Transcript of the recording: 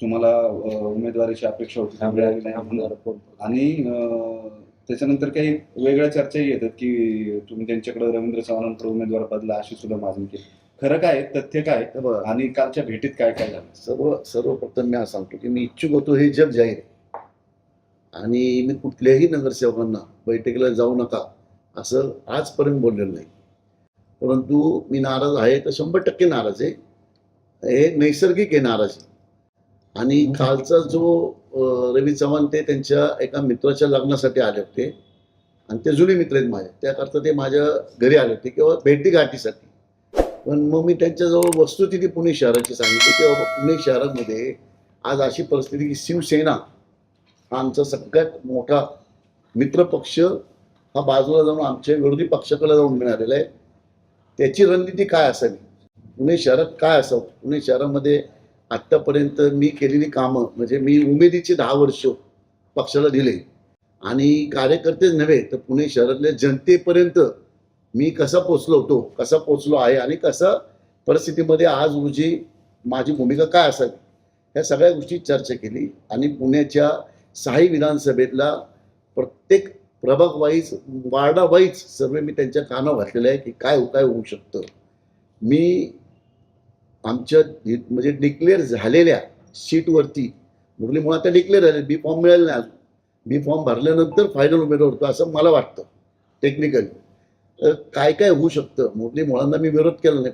तुम्हाला उमेदवारीची अपेक्षा होती मिळाली नाही. आणि त्याच्यानंतर काही वेगळ्या चर्चाही येतात की तुम्ही त्यांच्याकडे रवींद्र चव्हाणांकडे उमेदवार बदला अशी सुद्धा मागणी केली. खरं काय तथ्य काय आणि कालच्या भेटीत काय काय झालं? सर्व सर्वप्रथम मी असं सांगतो की मी इच्छुक होतो हे जग जाहीर आणि मी कुठल्याही नगरसेवकांना बैठकीला जाऊ नका असं आजपर्यंत बोललेलं नाही. परंतु मी नाराज आहे तर शंभर टक्के नाराज आहे. हे नैसर्गिक आहे नाराजी. आणि कालचा जो रवी चव्हाण ते त्यांच्या एका मित्राच्या लग्नासाठी आले होते आणि ते जुने मित्र आहेत माझे त्याकरता ते माझ्या घरी आले होते किंवा भेटीगाठीसाठी पण मग मी त्यांच्याजवळ वस्तुस्थिती पुणे शहराची सांगितली की बाबा पुणे शहरामध्ये आज अशी परिस्थिती की शिवसेना हा आमचा सगळ्यात मोठा मित्रपक्ष हा बाजूला जाऊन आमच्या विरोधी पक्षाकडे जाऊन मिळालेला आहे. त्याची रणनीती काय असावी? पुणे शहरात काय असावं? पुणे शहरामध्ये आत्तापर्यंत मी केलेली कामं म्हणजे मी उमेदीची दहा वर्ष पक्षाला दिले. आणि कार्यकर्तेच नव्हे तर पुणे शहरातल्या जनतेपर्यंत मी कसा पोचलो होतो कसा पोचलो आहे आणि कसा परिस्थितीमध्ये आज रोजी माझी भूमिका काय असावी ह्या सगळ्या गोष्टी चर्चा केली. आणि पुण्याच्या सहाही विधानसभेतला प्रत्येक प्रभाग वाईज वार्डा वाईज सर्व मी त्यांच्या कानावर घातलेलं आहे की काय काय होऊ शकतं. मी आमच्या म्हणजे डिक्लेअर झालेल्या सीटवरती मुरली मुळात त्या डिक्लेअर झाले. बी फॉर्म मिळाले नाही अजून. बी फॉर्म भरल्यानंतर फायनल उमेदवार होतो असं मला वाटतं टेक्निकली काय काय होऊ शकतं? मुरली मुळांना मी विरोध केला नाही.